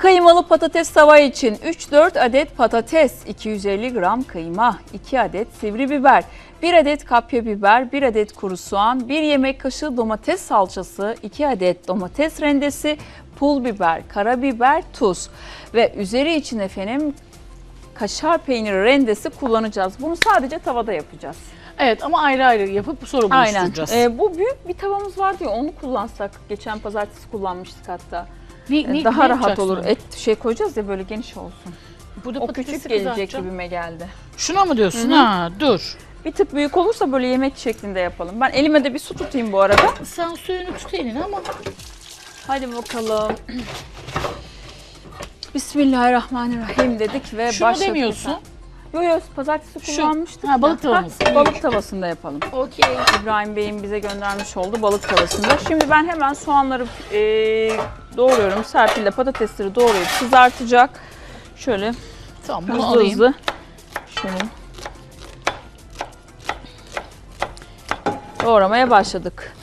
Kıymalı patates tava için 3-4 adet patates, 250 gram kıyma, 2 adet sivri biber, 1 adet kapya biber, 1 adet kuru soğan, 1 yemek kaşığı domates salçası, 2 adet domates rendesi, pul biber, karabiber, tuz ve üzeri için efendim kaşar peyniri rendesi kullanacağız. Bunu sadece tavada yapacağız. Evet ama ayrı ayrı yapıp sonra Aynen. buluşturacağız. Ee, bu büyük bir tavamız vardı ya onu kullansak. Geçen pazartesi kullanmıştık hatta. Ne- ne- Daha ne rahat olur. onu? Et şey koyacağız ya böyle geniş olsun. Burada O küçük gelecek gibime geldi. Şuna mı diyorsun? Hı hı. Ha dur. Bir tık büyük olursa böyle yemek şeklinde yapalım. Ben elime de bir su tutayım bu arada. Sen suyunu tut eline ama Hadi bakalım. Bismillahirrahmanirrahim dedik ve şunu başladık. demiyorsun. Yok yok pazartesi Şu. kullanmıştık. Ha, balık ya. tavamız. Ha, balık tavasında yapalım. Okey. İbrahim Bey'in bize göndermiş olduğu balık tavasında. Şimdi ben hemen soğanları e, doğruyorum. Serpil patatesleri doğrayıp kızartacak. Şöyle Tamam hızlı alayım. hızlı. Şöyle. Doğramaya başladık.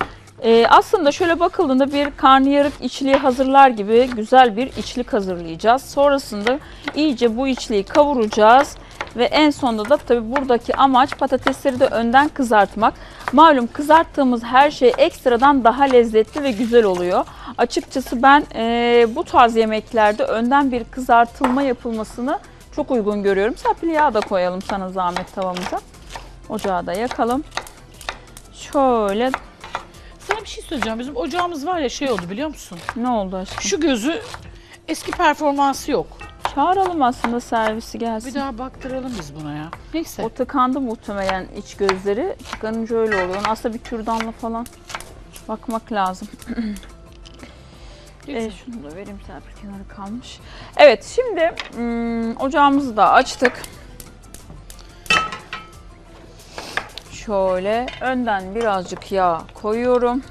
E, aslında şöyle bakıldığında bir karnıyarık içliği hazırlar gibi güzel bir içlik hazırlayacağız. Sonrasında iyice bu içliği kavuracağız. Ve en sonunda da tabii buradaki amaç patatesleri de önden kızartmak. Malum kızarttığımız her şey ekstradan daha lezzetli ve güzel oluyor. Açıkçası ben e, bu tarz yemeklerde önden bir kızartılma yapılmasını çok uygun görüyorum. Serpil yağ da koyalım sana zahmet tavamıza. Ocağı da yakalım. Şöyle Sana bir şey söyleyeceğim. Bizim ocağımız var ya şey oldu biliyor musun? ne oldu aşkım? Şu gözü eski performansı yok. Çağıralım aslında servisi gelsin. Bir daha baktıralım biz buna ya. Neyse. O tıkandı muhtemelen iç gözleri. Tıkanınca öyle oluyor. Aslında bir kürdanla falan bakmak lazım. E, şunu da vereyim Serpil kenarı kalmış. Evet şimdi hmm, ocağımızı da açtık. Şöyle önden birazcık yağ koyuyorum.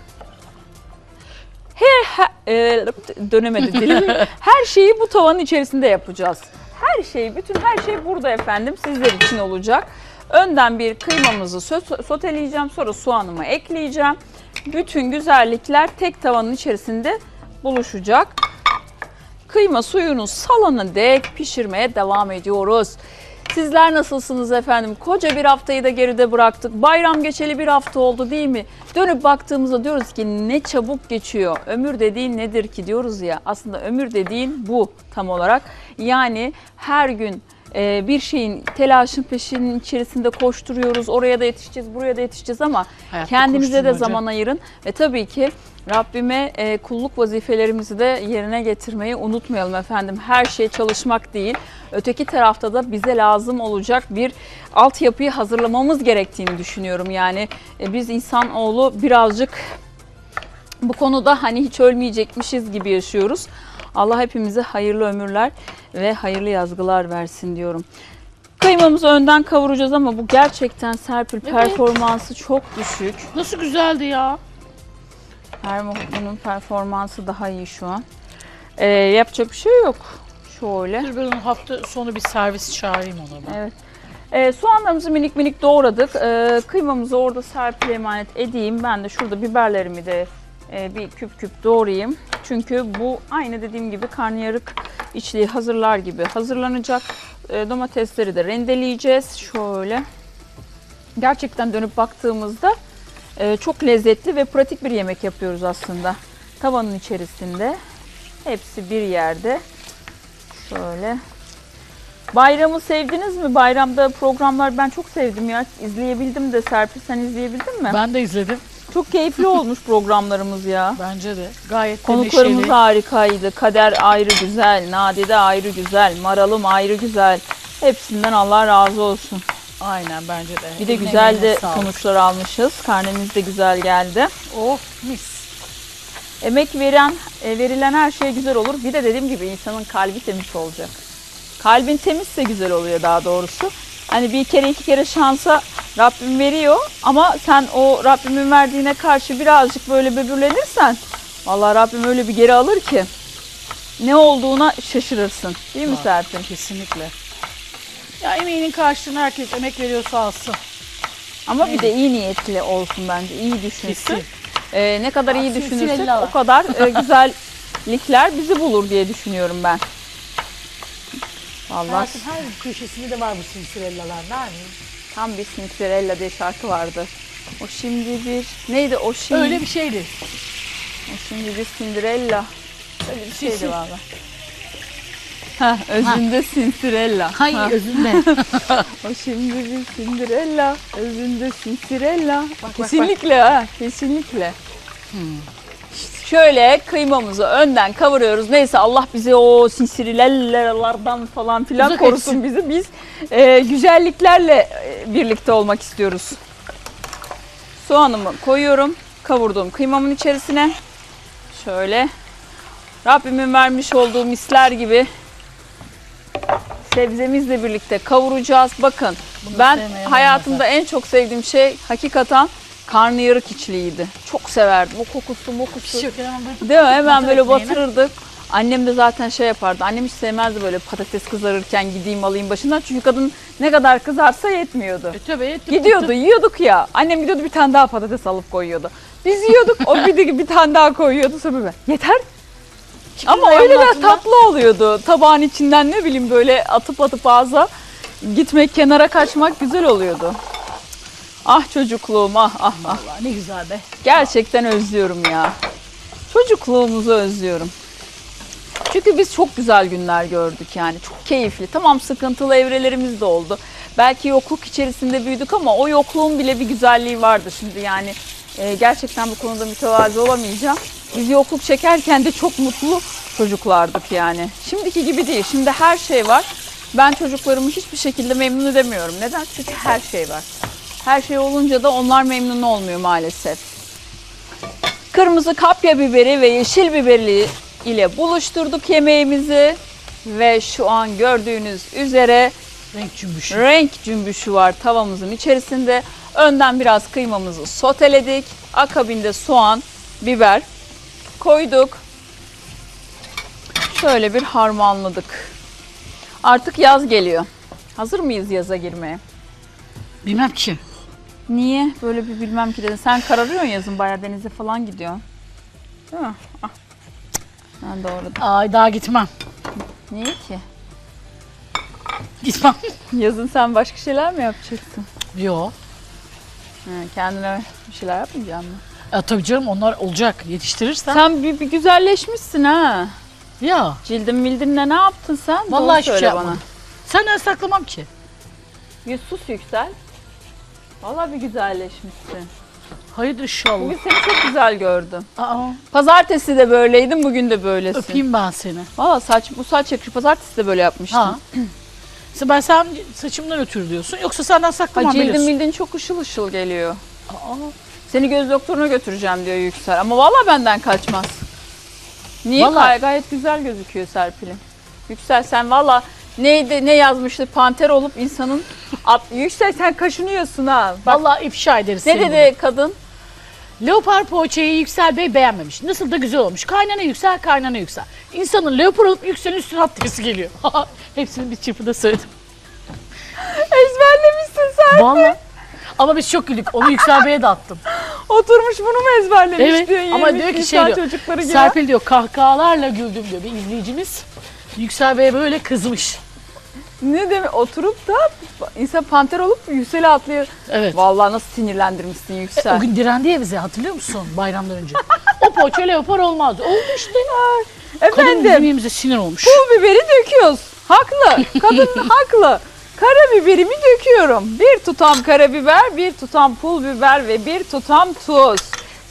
Her, he- e, dönemedi dilim. Her şeyi bu tavanın içerisinde yapacağız. Her şey, bütün her şey burada efendim sizler için olacak. Önden bir kıymamızı soteleyeceğim, sonra soğanımı ekleyeceğim. Bütün güzellikler tek tavanın içerisinde buluşacak. Kıyma suyunu salana dek pişirmeye devam ediyoruz. Sizler nasılsınız efendim? Koca bir haftayı da geride bıraktık. Bayram geçeli bir hafta oldu değil mi? Dönüp baktığımızda diyoruz ki ne çabuk geçiyor. Ömür dediğin nedir ki diyoruz ya. Aslında ömür dediğin bu tam olarak. Yani her gün bir şeyin telaşın peşinin içerisinde koşturuyoruz. Oraya da yetişeceğiz, buraya da yetişeceğiz ama Hayatta kendimize de zaman ayırın. Ve tabii ki Rabbime e, kulluk vazifelerimizi de yerine getirmeyi unutmayalım efendim. Her şey çalışmak değil. Öteki tarafta da bize lazım olacak bir altyapıyı hazırlamamız gerektiğini düşünüyorum. Yani e, biz insanoğlu birazcık bu konuda hani hiç ölmeyecekmişiz gibi yaşıyoruz. Allah hepimize hayırlı ömürler ve hayırlı yazgılar versin diyorum. Kıymamızı önden kavuracağız ama bu gerçekten Serpil Evet. performansı çok düşük. Nasıl güzeldi ya. Her bunun performansı daha iyi şu an. Ee, yapacak bir şey yok. Şöyle. Dur ben hafta sonu bir servis çağırayım ona ben. Evet. Ee, soğanlarımızı minik minik doğradık. Ee, kıymamızı orada Serpil'e emanet edeyim. Ben de şurada biberlerimi de bir küp küp doğrayayım. Çünkü bu aynı dediğim gibi karnıyarık içliği hazırlar gibi hazırlanacak. Ee, domatesleri de rendeleyeceğiz. Şöyle. Gerçekten dönüp baktığımızda e, çok lezzetli ve pratik bir yemek yapıyoruz aslında. Tavanın içerisinde. Hepsi bir yerde. Şöyle. Bayramı sevdiniz mi? Bayramda programlar ben çok sevdim ya. İzleyebildim de Serpil sen izleyebildin mi? Ben de izledim. Çok keyifli olmuş programlarımız ya. Bence de. Gayet de Konuklarımız neşeli. harikaydı. Kader ayrı güzel, Nadide ayrı güzel, Maralım ayrı güzel. Hepsinden Allah razı olsun. Aynen bence de. Bir de Eline güzel de sağlık. sonuçlar almışız. Karnemiz de güzel geldi. Oh mis. Emek veren, e, verilen her şey güzel olur. Bir de dediğim gibi insanın kalbi temiz olacak. Kalbin temizse güzel oluyor daha doğrusu. Hani bir kere iki kere şansa Rabbim veriyor ama sen o Rabbimin verdiğine karşı birazcık böyle böbürlenirsen vallahi Rabbim öyle bir geri alır ki ne olduğuna şaşırırsın. Değil mi. Serpil? Kesinlikle. Ya emeğinin karşılığını herkes emek veriyorsa alsın. Ama bir de iyi niyetli olsun bence. iyi düşünsün. Kesin. Ee, ne kadar iyi düşünürsek silahlar. o kadar e, güzel güzellikler bizi bulur diye düşünüyorum ben. Vallahi Hayatın her köşesinde de var bu sinsirellalar. Nerede? tam bir Cinderella diye şarkı vardı. O şimdi bir neydi o şimdi? Öyle bir şeydi. O şimdi bir Cinderella. Öyle bir şeydi Sisi. valla. Ha, özünde Cinderella. Ha. özünde. O şimdi bir Cinderella, özünde Cinderella. bak, kesinlikle ha, kesinlikle. Şöyle kıymamızı önden kavuruyoruz. Neyse Allah bizi o sinsirilellalardan falan filan Uzak korusun etsin. bizi. Biz e, güzelliklerle e, birlikte olmak istiyoruz. Soğanımı koyuyorum. Kavurduğum kıymamın içerisine. Şöyle. Rabbimin vermiş olduğu misler gibi sebzemizle birlikte kavuracağız. Bakın ben sevmeyen hayatımda en çok sevdiğim şey hakikaten karnıyarık içliğiydi. Çok severdim. O kokusu, mokusu. yok. Hemen böyle Değil mi? Hemen böyle ekmeğine. batırırdık. Annem de zaten şey yapardı. Annem hiç sevmezdi böyle patates kızarırken gideyim alayım başından. Çünkü kadın ne kadar kızarsa yetmiyordu. E, tabii et. Gidiyordu, yiyorduk ya. Annem gidiyordu bir tane daha patates alıp koyuyordu. Biz yiyorduk, o bir de bir tane daha koyuyordu. Sonra böyle yeter. Ama öyle de tatlı oluyordu. Tabağın içinden ne bileyim böyle atıp atıp ağza gitmek, kenara kaçmak güzel oluyordu. Ah çocukluğum, ah ah ah. Ne güzel be. Gerçekten özlüyorum ya. Çocukluğumuzu özlüyorum. Çünkü biz çok güzel günler gördük yani. Çok keyifli. Tamam sıkıntılı evrelerimiz de oldu. Belki yokluk içerisinde büyüdük ama o yokluğun bile bir güzelliği vardı. Şimdi yani e, gerçekten bu konuda mütevazi olamayacağım. Biz yokluk çekerken de çok mutlu çocuklardık yani. Şimdiki gibi değil. Şimdi her şey var. Ben çocuklarımı hiçbir şekilde memnun edemiyorum. Neden? Çünkü her şey var. Her şey olunca da onlar memnun olmuyor maalesef. Kırmızı kapya biberi ve yeşil biberi ile buluşturduk yemeğimizi. Ve şu an gördüğünüz üzere Renk cümbüşü. renk cümbüşü var tavamızın içerisinde. Önden biraz kıymamızı soteledik. Akabinde soğan, biber koyduk. Şöyle bir harmanladık. Artık yaz geliyor. Hazır mıyız yaza girmeye? Bilmem ki. Niye? Böyle bir bilmem ki dedin. Sen kararıyorsun yazın bayağı denize falan gidiyorsun. Değil mi? Ah. Ben doğru. Ay daha gitmem. Niye ki? Gitmem. Yazın sen başka şeyler mi yapacaksın? Yo. Ha, kendine bir şeyler yapmayacaksın mı? Ya tabii canım onlar olacak. Yetiştirirsen. Sen bir, bir güzelleşmişsin ha. Ya. Cildin mildinle ne yaptın sen? Doğru Vallahi hiçbir söyle şey bana. yapmadım. Senden saklamam ki. Bir sus yüksel. Vallahi bir güzelleşmişsin. Hayırdır inşallah. Bugün seni çok güzel gördüm. Aa, Pazartesi de böyleydin, bugün de böylesin. öpeyim ben seni. Valla saç, bu saç yakışı pazartesi de böyle yapmıştın. Ha. Sen- Ben sen saçımdan ötürü diyorsun. Yoksa senden Ha, saklamam cildin biliyorsun. mildin çok ışıl ışıl geliyor. Aa, Seni göz doktoruna götüreceğim diyor Yüksel. Ama vallahi benden kaçmaz. Niye? Vallahi- Gay- gayet güzel gözüküyor Serpil'im. Yüksel sen valla neydi ne yazmıştı panter olup insanın Yüksel sen kaşınıyorsun ha. Bak, Vallahi ifşa ederiz ne seni dedi kadın? Leopar poğaçayı Yüksel Bey beğenmemiş. Nasıl da güzel olmuş. Kaynana Yüksel, kaynana Yüksel. İnsanın leopar alıp Yüksel'in üstüne atlası geliyor. Hepsini bir çırpıda söyledim. Ezberlemişsin sen. Vallahi. Ama biz çok güldük. Onu Yüksel Bey'e de attım. Oturmuş bunu mu ezberlemiş Evet. diyor. Ama yemiş diyor ki insan şey diyor. çocukları gibi. Serpil diyor kahkahalarla güldüm diyor bir izleyicimiz. Yüksel Bey'e böyle kızmış. Ne demek oturup da insan panter olup Yüksel'e atlıyor. Evet. Vallahi nasıl sinirlendirmişsin Yüksel. O gün direndi ya bize hatırlıyor musun bayramdan önce? o poğaça leopar olmaz. Oldu işte. Kadın Efendim bizim yemeğimize sinir olmuş. pul biberi döküyoruz. Haklı. Kadın haklı. Karabiberimi döküyorum. Bir tutam karabiber, bir tutam pul biber ve bir tutam tuz.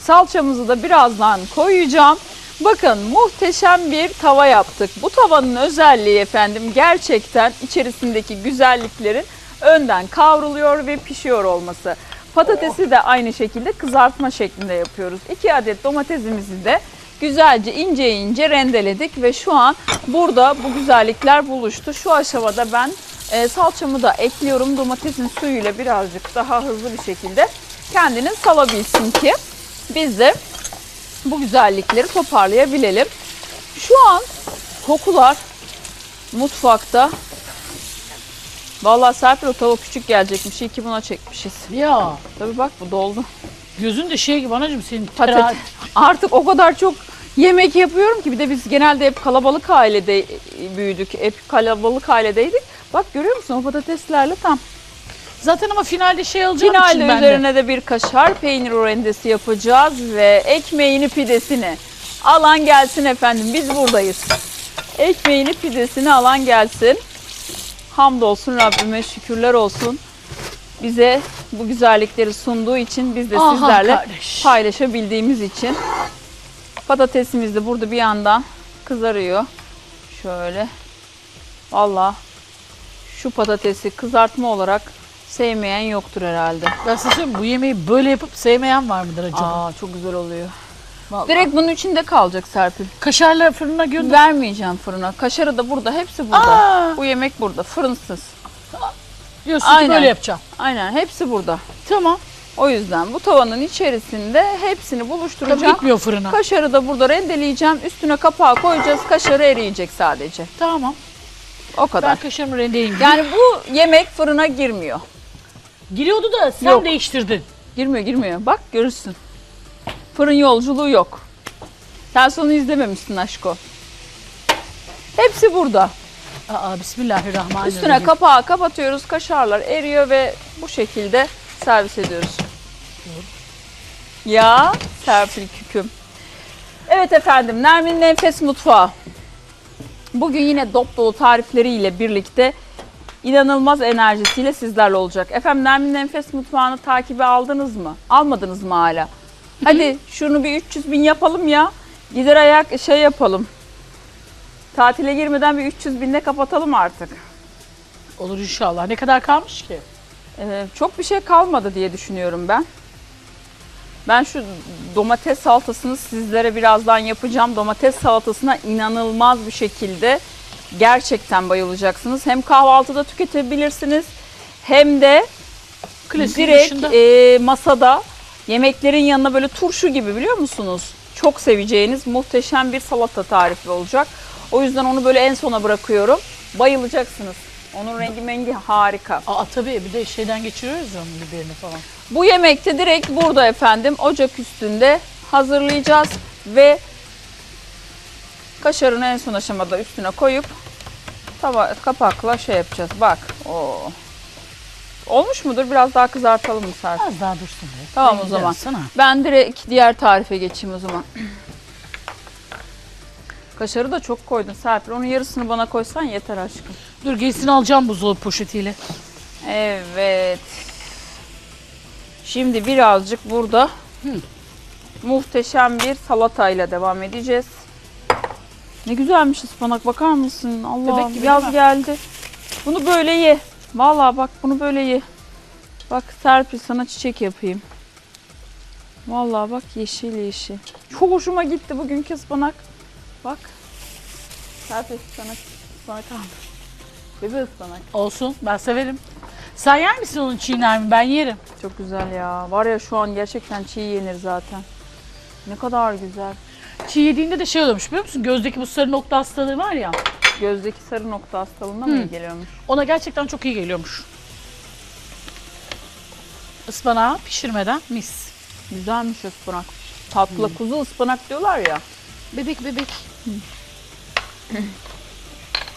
Salçamızı da birazdan koyacağım. Bakın muhteşem bir tava yaptık. Bu tavanın özelliği efendim gerçekten içerisindeki güzelliklerin önden kavruluyor ve pişiyor olması. Patatesi de aynı şekilde kızartma şeklinde yapıyoruz. 2 adet domatesimizi de güzelce ince ince rendeledik ve şu an burada bu güzellikler buluştu. Şu aşamada ben e, salçamı da ekliyorum. Domatesin suyuyla birazcık daha hızlı bir şekilde kendini salabilsin ki biz de bu güzellikleri toparlayabilelim. Şu an kokular mutfakta. Vallahi Serpil o tava küçük gelecekmiş. İyi ki buna çekmişiz. Ya Tabii bak bu doldu. gözün de şey gibi anacığım senin terazi. Artık o kadar çok yemek yapıyorum ki bir de biz genelde hep kalabalık ailede büyüdük. Hep kalabalık ailedeydik. Bak görüyor musun o patateslerle tam. Zaten ama finalde şey alacağım için Finalde ben de. üzerine de bir kaşar peynir rendesi yapacağız ve ekmeğini pidesini alan gelsin efendim biz buradayız. Ekmeğini pidesini alan gelsin. Hamdolsun Rabbime şükürler olsun. Bize bu güzellikleri sunduğu için biz de Aha sizlerle kardeş. paylaşabildiğimiz için. Patatesimiz de burada bir yandan kızarıyor. Şöyle. Valla şu patatesi kızartma olarak sevmeyen yoktur herhalde. Ben size söyleyeyim bu yemeği böyle yapıp sevmeyen var mıdır acaba? Aa çok güzel oluyor. Vallahi. Direkt bunun içinde kalacak Serpil. Kaşarla fırına gönder. Vermeyeceğim fırına. Kaşarı da burada, hepsi burada. Aa, Bu yemek burada, fırınsız. diyorsun ki Aynen. böyle yapacağım. Aynen, hepsi burada. Tamam. O yüzden bu tavanın içerisinde hepsini Tabii buluşturacağım. gitmiyor fırına. Kaşarı da burada rendeleyeceğim. Üstüne kapağı koyacağız. Kaşarı eriyecek sadece. Tamam. O kadar. Ben kaşarımı rendeleyeyim. Yani bu yemek fırına girmiyor. Giriyordu da sen Yok. değiştirdin. Girmiyor, girmiyor. Bak görürsün. Fırın yolculuğu yok. Sen sonu izlememişsin aşko. Hepsi burada. Aa, Bismillahirrahmanirrahim. Üstüne kapağı kapatıyoruz. Kaşarlar eriyor ve bu şekilde servis ediyoruz. Ya Serpil küküm. Evet efendim Nermin'in Enfes Mutfağı. Bugün yine dop dolu tarifleriyle birlikte inanılmaz enerjisiyle sizlerle olacak. Efendim Nermin'in Enfes Mutfağı'nı takibe aldınız mı? Almadınız mı hala? Hadi şunu bir 300 bin yapalım ya. Gider ayak şey yapalım. Tatile girmeden bir 300 binle kapatalım artık. Olur inşallah. Ne kadar kalmış ki? Ee, çok bir şey kalmadı diye düşünüyorum ben. Ben şu domates salatasını sizlere birazdan yapacağım. Domates salatasına inanılmaz bir şekilde gerçekten bayılacaksınız. Hem kahvaltıda tüketebilirsiniz hem de Klasiğin direkt dışında. e, masada yemeklerin yanına böyle turşu gibi biliyor musunuz? Çok seveceğiniz muhteşem bir salata tarifi olacak. O yüzden onu böyle en sona bırakıyorum. Bayılacaksınız. Onun rengi mengi harika. Aa tabii bir de şeyden geçiriyoruz ya onun biberini falan. Bu yemekte direkt burada efendim ocak üstünde hazırlayacağız ve kaşarını en son aşamada üstüne koyup tava kapakla şey yapacağız. Bak. Oo. Olmuş mudur? Biraz daha kızartalım mı Serpil? Az daha dursun be. Tamam o zaman. Sana. Ben direkt diğer tarife geçeyim o zaman. Kaşarı da çok koydun Serpil. Onun yarısını bana koysan yeter aşkım. Dur gerisini alacağım buzdolabı poşetiyle. Evet. Şimdi birazcık burada muhteşem bir salatayla devam edeceğiz. Ne güzelmiş ıspanak bakar mısın? Allah gibi yaz geldi. Bunu böyle ye. Vallahi bak bunu böyle ye. Bak Serpil sana çiçek yapayım. Vallahi bak yeşil yeşil. Çok hoşuma gitti bugünkü ıspanak. Bak. Serpil sana ıspanak aldım. Bebe ıspanak. Olsun ben severim. Sen yer misin onun çiğner mi? Ben yerim. Çok güzel ya. Var ya şu an gerçekten çiğ yenir zaten. Ne kadar güzel. Çiğ yediğinde de şey oluyormuş biliyor musun? Gözdeki bu sarı nokta hastalığı var ya. Gözdeki sarı nokta hastalığına mı iyi geliyormuş? Ona gerçekten çok iyi geliyormuş. Ispanağı pişirmeden mis. Güzelmiş ıspanak. Tatlı kuzu ıspanak diyorlar ya. Bebek bebek.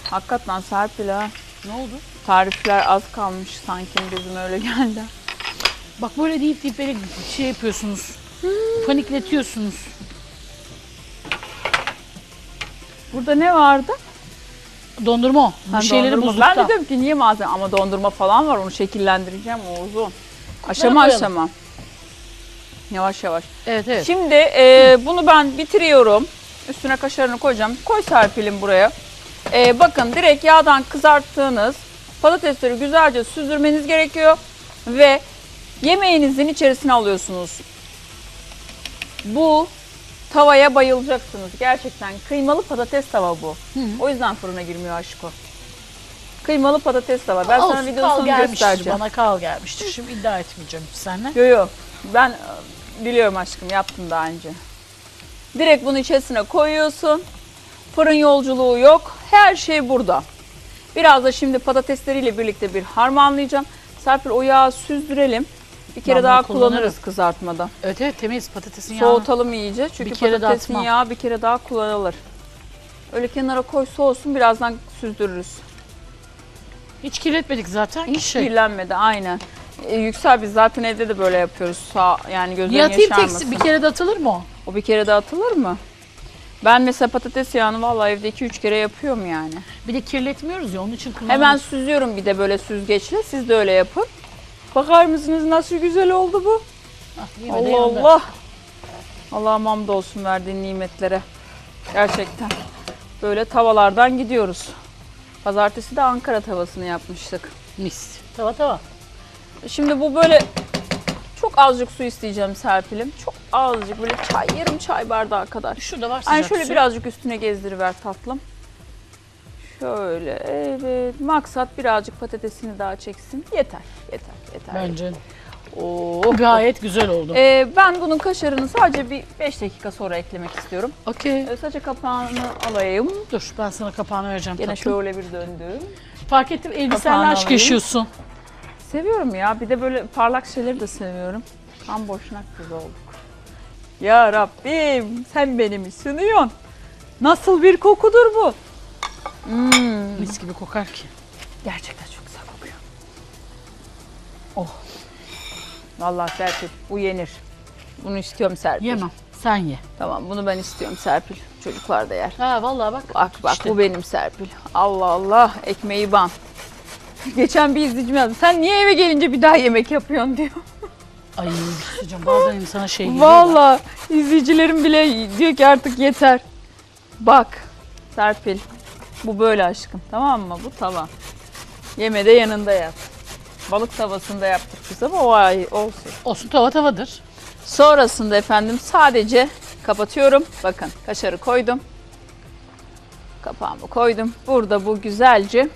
Hakikaten Serpil ha. Ne oldu? Tarifler az kalmış sanki gözüme öyle geldi. Bak böyle deyip deyip böyle şey yapıyorsunuz. Panikletiyorsunuz. Burada ne vardı? Dondurma o. Bir şeyleri dondurma. buzlukta. Ben de diyorum ki niye malzeme ama dondurma falan var onu şekillendireceğim o uzun. Aşama koyalım. aşama. Yavaş yavaş. Evet evet. Şimdi e, bunu ben bitiriyorum. Üstüne kaşarını koyacağım. Koy Serpil'im buraya. E, bakın direkt yağdan kızarttığınız patatesleri güzelce süzdürmeniz gerekiyor. Ve yemeğinizin içerisine alıyorsunuz. Bu tavaya bayılacaksınız. Gerçekten kıymalı patates tava bu. O yüzden fırına girmiyor aşko. Kıymalı patates tava. Ben Olsun, sana videosunu gelmiştir. göstereceğim. Bana kal gelmiştir. Şimdi iddia etmeyeceğim seninle. Yo yo. Ben e, biliyorum aşkım yaptım daha önce. Direkt bunu içerisine koyuyorsun. Fırın yolculuğu yok. Her şey burada. Biraz da şimdi patatesleriyle birlikte bir harmanlayacağım. Serpil o yağı süzdürelim. Bir kere daha bunu kullanırım. kullanırız kızartmada. Evet evet temiz patatesin yağı. Soğutalım iyice çünkü Bir kere de patatesin atmam. yağı bir kere daha kullanılır. Öyle kenara koy soğusun birazdan süzdürürüz. Hiç kirletmedik zaten. Hiç şey. kirlenmedi aynen. E, yüksel biz zaten evde de böyle yapıyoruz. Sağ, yani gözlerin Yatayım yaşarmasın. tek bir kere de atılır mı o? O bir kere de atılır mı? Ben mesela patates yağını vallahi evde 2-3 kere yapıyorum yani. Bir de kirletmiyoruz ya onun için kullanıyoruz. Hemen süzüyorum bir de böyle süzgeçle. Siz de öyle yapın. Bakar mısınız nasıl güzel oldu bu? Ah, Allah yandı. Allah. Allah'ım hamd olsun verdiğin nimetlere. Gerçekten. Böyle tavalardan gidiyoruz. Pazartesi de Ankara tavasını yapmıştık. Mis. Tava tava. Şimdi bu böyle çok azıcık su isteyeceğim Serpil'im. Çok azıcık böyle çay, yarım çay bardağı kadar. Şurada var sıcak Ay şöyle su. birazcık üstüne gezdiriver tatlım. Şöyle evet. Maksat birazcık patatesini daha çeksin. Yeter, yeter, yeter. Bence Oo. gayet güzel oldu. Ee, ben bunun kaşarını sadece bir 5 dakika sonra eklemek istiyorum. Okey. Ee, sadece kapağını alayım. Dur ben sana kapağını vereceğim Gene tatlım. şöyle bir döndüm. Fark ettim elbisenle Kapağını aşk alayım. yaşıyorsun. Seviyorum ya. Bir de böyle parlak şeyleri de seviyorum. Tam boşnak kız olduk. Ya Rabbim sen beni mi sınıyorsun? Nasıl bir kokudur bu? Hmm. Mis gibi kokar ki. Gerçekten çok güzel kokuyor. Oh. Vallahi Serpil bu yenir. Bunu istiyorum Serpil. Yemem. Sen ye. Tamam bunu ben istiyorum Serpil. Çocuklar da yer. Ha vallahi bak. Bak bak İşte. bu benim Serpil. Allah Allah ekmeği ban. Geçen bir izleyicim yazdı. Sen niye eve gelince bir daha yemek yapıyorsun diyor. Ay hocam bazen insana şey geliyor. da. Vallahi izleyicilerim bile diyor ki artık yeter. Bak Serpil bu böyle aşkım tamam mı? Bu tava. Yeme de yanında yap. Balık tavasında yaptık biz ama o ay olsun. Olsun tava tavadır. Sonrasında efendim sadece kapatıyorum. Bakın kaşarı koydum. Kapağımı koydum. Burada bu güzelce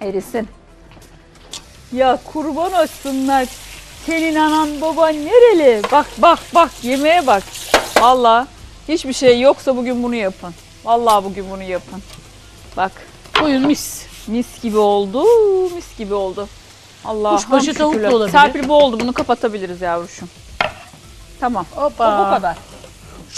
erisin. Ya kurban olsunlar. Senin anan baban nereli? Bak bak bak yemeğe bak. Valla hiçbir şey yoksa bugün bunu yapın. Vallahi bugün bunu yapın. Bak Koyun mis. mis gibi oldu. Mis gibi oldu. Allah Kuşbaşı tavuk da olabilir. Serpil bu oldu. Bunu kapatabiliriz yavruşum. Tamam. Hoppa. O bu kadar.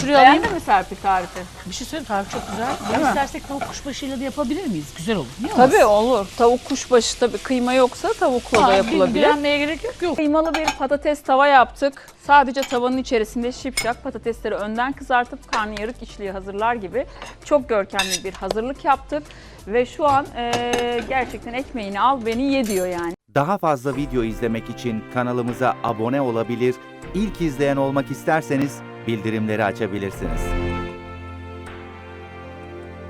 Şuraya alayım. Beğendin mi Serpil tarifi? Bir şey söyleyeyim tarifi çok güzel. Değil mi? İstersek tavuk kuşbaşıyla da yapabilir miyiz? Güzel olur. Niye olmaz? Tabii olur. Tavuk kuşbaşı tabii kıyma yoksa tavukla da yapılabilir. Direnmeye gerek yok. Yok. Kıymalı bir patates tava yaptık. Sadece tavanın içerisinde şipşak patatesleri önden kızartıp karnıyarık içliği hazırlar gibi çok görkemli bir hazırlık yaptık. Ve şu an eee, gerçekten ekmeğini al beni ye diyor yani. Daha fazla video izlemek için kanalımıza abone olabilir, ilk izleyen olmak isterseniz bildirimleri açabilirsiniz.